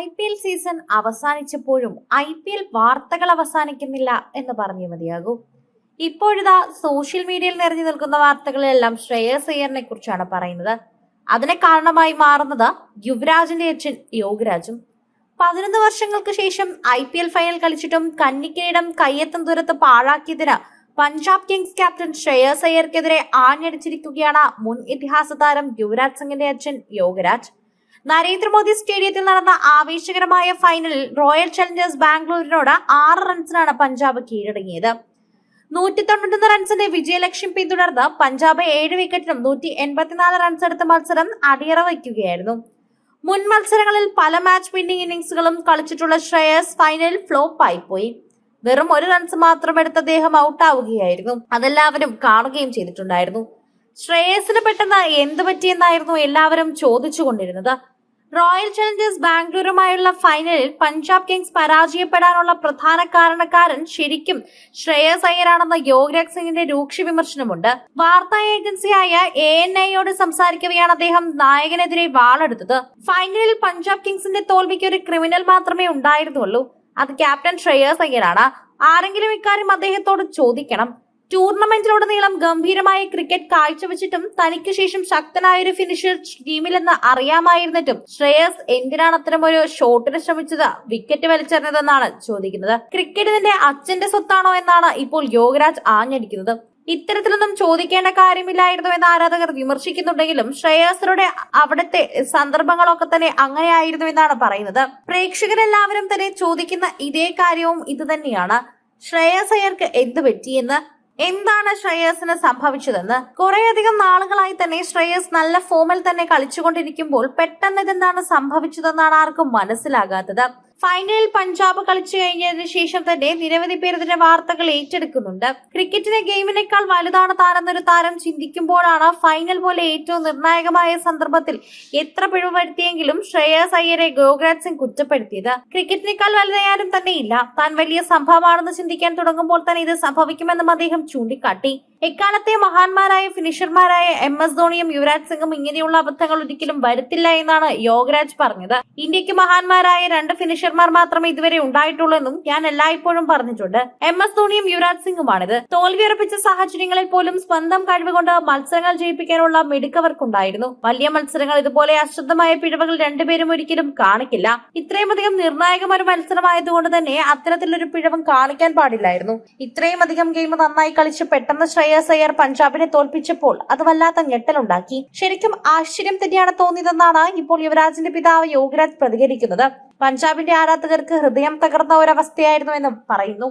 I P L season അവസാനിച്ചപ്പോഴും I P L വാർത്തകൾ അവസാനിക്കുന്നില്ല എന്ന് പറഞ്ഞു മതിയാകൂ. ഇപ്പോഴിതാ സോഷ്യൽ മീഡിയയിൽ നിറഞ്ഞു നിൽക്കുന്ന വാർത്തകളിലെല്ലാം ശ്രേയസ് അയ്യറിനെ കുറിച്ചാണ് പറയുന്നത്. അതിനെ കാരണമായി മാറുന്നത് യുവരാജിന്റെ അച്ഛൻ യോഗരാജും. പതിനൊന്ന് വർഷങ്ങൾക്ക് ശേഷം ഐ പി എൽ ഫൈനൽ കളിച്ചിട്ടും കന്നിക്കിരീടം കയ്യെത്തും ദൂരത്ത് പാഴാക്കിയതിന് പഞ്ചാബ് കിങ്സ് ക്യാപ്റ്റൻ ശ്രേയസ് അയ്യർക്കെതിരെ ആഞ്ഞടിച്ചിരിക്കുകയാണ് മുൻ ഇതിഹാസ താരം യുവരാജ് സിംഗിന്റെ അച്ഛൻ യോഗരാജ്. നരേന്ദ്രമോദി സ്റ്റേഡിയത്തിൽ നടന്ന ആവേശകരമായ ഫൈനലിൽ റോയൽ ചലഞ്ചേഴ്സ് ബാംഗ്ലൂരിനോട് ആറ് റൺസിനാണ് പഞ്ചാബ് കീഴടങ്ങിയത്. നൂറ്റി തൊണ്ണൂറ്റൊന്ന് റൺസിന്റെ വിജയലക്ഷ്യം പിന്തുടർന്ന് പഞ്ചാബ് ഏഴ് വിക്കറ്റിനും നൂറ്റി എൺപത്തിനാല് റൺസ് എടുത്ത മത്സരം അടിയറ വയ്ക്കുകയായിരുന്നു. മുൻ മത്സരങ്ങളിൽ പല മാച്ച് വിന്നിംഗ് ഇന്നിംഗ്സുകളും കളിച്ചിട്ടുള്ള ശ്രേയസ് ഫൈനലിൽ ഫ്ലോപ്പ് ആയിപ്പോയി. വെറും ഒരു റൺസ് മാത്രം എടുത്ത അദ്ദേഹം ഔട്ടാവുകയായിരുന്നു. അതെല്ലാവരും കാണുകയും ചെയ്തിട്ടുണ്ടായിരുന്നു. ശ്രേയസിന് പെട്ടെന്ന് എന്ത് പറ്റിയെന്നായിരുന്നു എല്ലാവരും ചോദിച്ചുകൊണ്ടിരുന്നത്. റോയൽ ചലഞ്ചേഴ്സ് ബാംഗ്ലൂരുമായുള്ള ഫൈനലിൽ പഞ്ചാബ് കിങ്സ് പരാജയപ്പെടാനുള്ള പ്രധാന കാരണക്കാരൻ ശരിക്കും ശ്രേയസ് അയ്യരാണെന്ന യോഗരാജ് സിംഗിന്റെ രൂക്ഷ വിമർശനമുണ്ട്. വാർത്താ ഏജൻസിയായ എ എൻ ഐയോട് സംസാരിക്കവെയാണ് അദ്ദേഹം നായകനെതിരെ വാളെടുത്തത്. ഫൈനലിൽ പഞ്ചാബ് കിങ്സിന്റെ തോൽവിക്ക് ഒരു ക്രിമിനൽ മാത്രമേ ഉണ്ടായിരുന്നുള്ളൂ. അത് ക്യാപ്റ്റൻ ശ്രേയസ് അയ്യരാണ്. ആരെങ്കിലും ഇക്കാര്യം അദ്ദേഹത്തോട് ചോദിക്കണം. ടൂർണമെന്റിലുടനീളം ഗംഭീരമായ ക്രിക്കറ്റ് കാഴ്ചവെച്ചിട്ടും തനിക്ക് ശേഷം ശക്തനായ ഒരു ഫിനിഷർ ടീമിലെന്ന് അറിയാമായിരുന്നിട്ടും ശ്രേയസ് എന്തിനാണ് അത്തരമൊരു ഷോട്ടിന് ശ്രമിച്ചത്? വിക്കറ്റ് വലിച്ചെറിഞ്ഞതെന്നാണ് ചോദിക്കുന്നത്. ക്രിക്കറ്റ് നിന്റെ അച്ഛന്റെ സ്വത്താണോ എന്നാണ് ഇപ്പോൾ യോഗരാജ് ആഞ്ഞടിക്കുന്നത്. ഇത്തരത്തിലൊന്നും ചോദിക്കേണ്ട കാര്യമില്ലായിരുന്നു എന്ന് ആരാധകർ വിമർശിക്കുന്നുണ്ടെങ്കിലും ശ്രേയസറുടെ അവിടുത്തെ സന്ദർഭങ്ങളൊക്കെ തന്നെ അങ്ങനെയായിരുന്നു എന്നാണ് പറയുന്നത്. പ്രേക്ഷകരെല്ലാവരും തന്നെ ചോദിക്കുന്ന ഇതേ കാര്യവും ഇത് തന്നെയാണ് ശ്രേയസ് അയ്യർക്ക് എന്ത് പറ്റിയെന്ന് എന്താണ് ശ്രേയസിന് സംഭവിച്ചതെന്ന്? കുറേയധികം നാളുകളായി തന്നെ ശ്രേയസ് നല്ല ഫോമിൽ തന്നെ കളിച്ചുകൊണ്ടിരിക്കുമ്പോൾ പെട്ടെന്ന് ഇതെന്താണ് സംഭവിച്ചതെന്നാണ് ആർക്കും മനസ്സിലാകാത്തത്. ഫൈനലിൽ പഞ്ചാബ് കളിച്ചു കഴിഞ്ഞതിന് ശേഷം തന്നെ നിരവധി പേർ ഇതിന്റെ വാർത്തകൾ ഏറ്റെടുക്കുന്നുണ്ട്. ക്രിക്കറ്റിലെ ഗെയിമിനേക്കാൾ വലുതാണ് താരെന്നൊരു താരം ചിന്തിക്കുമ്പോഴാണ് ഫൈനൽ പോലെ ഏറ്റവും നിർണായകമായ സന്ദർഭത്തിൽ എത്ര പിഴവ് വരുത്തിയെങ്കിലും ശ്രേയസ് അയ്യരെ ഗോഗ്രാജ് സിംഗ് കുറ്റപ്പെടുത്തിയത്. ക്രിക്കറ്റിനേക്കാൾ വലുതായാലും തന്നെയില്ല. താൻ വലിയ സംഭവമാണെന്ന് ചിന്തിക്കാൻ തുടങ്ങുമ്പോൾ തന്നെ ഇത് സംഭവിക്കുമെന്നും അദ്ദേഹം ചൂണ്ടിക്കാട്ടി. എക്കാലത്തെ മഹാന്മാരായ ഫിനിഷർമാരായ എം എസ് ധോണിയും യുവരാജ് സിംഗും ഇങ്ങനെയുള്ള അബദ്ധങ്ങൾ ഒരിക്കലും വരുത്തില്ല എന്നാണ് യോഗരാജ് പറഞ്ഞത്. ഇന്ത്യയ്ക്ക് മഹാന്മാരായ രണ്ട് ഫിനിഷർമാർ മാത്രമേ ഇതുവരെ ഉണ്ടായിട്ടുള്ളൂ എന്നും ഞാൻ എല്ലായ്പ്പോഴും പറഞ്ഞിട്ടുണ്ട്. എം എസ് ധോണിയും യുവരാജ് സിംഗുമാണിത്. തോൽവി ഉറപ്പിച്ച സാഹചര്യങ്ങളിൽ പോലും സ്വന്തം കഴിവ് കൊണ്ട് മത്സരങ്ങൾ ജയിപ്പിക്കാനുള്ള മിടുക്കവർക്കുണ്ടായിരുന്നു. വലിയ മത്സരങ്ങൾ ഇതുപോലെ അശ്രദ്ധമായ പിഴവുകൾ രണ്ടുപേരും ഒരിക്കലും കാണിക്കില്ല. ഇത്രയുമധികം നിർണായകമൊരു മത്സരമായതുകൊണ്ട് തന്നെ അത്തരത്തിലൊരു പിഴവും കാണിക്കാൻ പാടില്ലായിരുന്നു. ഇത്രയും അധികം ഗെയിം നന്നായി കളിച്ച് പെട്ടെന്ന് ശ്രേയസ് അയ്യർ പഞ്ചാബിനെ തോൽപ്പിച്ചപ്പോൾ അത് വല്ലാത്ത ഞെട്ടലുണ്ടാക്കി. ശരിക്കും ആശ്ചര്യം തന്നെയാണ് തോന്നിയതെന്നാണ് ഇപ്പോൾ യുവരാജിന്റെ പിതാവ് യോഗരാജ് പ്രതികരിക്കുന്നത്. പഞ്ചാബിന്റെ ആരാധകർക്ക് ഹൃദയം തകർന്ന ഒരവസ്ഥയായിരുന്നു എന്നും പറയുന്നു.